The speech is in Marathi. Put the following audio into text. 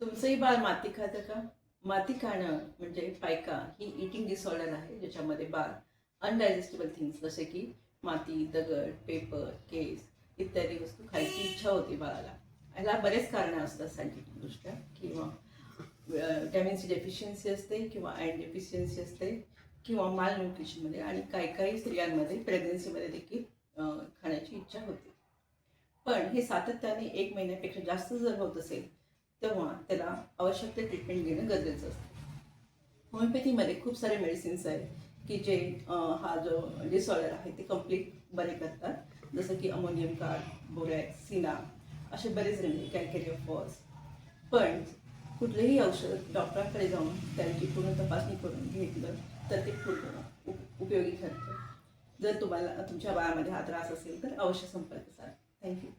तुमचंही बाळ माती खातं का? माती खाणं म्हणजे पायका ही इटिंग डिसऑर्डर आहे ज्याच्यामध्ये बाळ अनडायजेस्टेबल थिंग्स जसे की माती दगड पेपर केस इत्यादी वस्तू खायची इच्छा होती बाळाला. याला बरेच कारणं असतात सायंटिफिकदृष्ट्या किंवा व्हिटॅमिन सी डेफिशियन्सी असते किंवा आयन डेफिशियन्सी असते किंवा माल न्यूट्रिशनमध्ये आणि काही काही स्त्रियांमध्ये प्रेग्नन्सीमध्ये देखील खाण्याची इच्छा होते. पण हे सातत्याने एक महिन्यापेक्षा जास्त जर होत असेल तेव्हा त्याला आवश्यक ते ट्रीटमेंट घेणं गरजेचं असतं. होमिओपॅथीमध्ये खूप सारे मेडिसिन्स आहेत की जे हा जो डिसऑर्डर आहे ते कंप्लीट बरे करतात. जसं की अमोनियम कार्ड बोरॅक्स सिना असे बरेच रेमेडी कॅल्केरियोफॉस पण कुठलेही औषध डॉक्टरांकडे जाऊन त्यांची पूर्ण तपासणी करून घेतलं तर ते पूर्ण उप- उपयोगी ठरतं. जर तुम्हाला तुमच्या बाळामध्ये हा त्रास असेल तर अवश्य संपर्क साधा. थँक्यू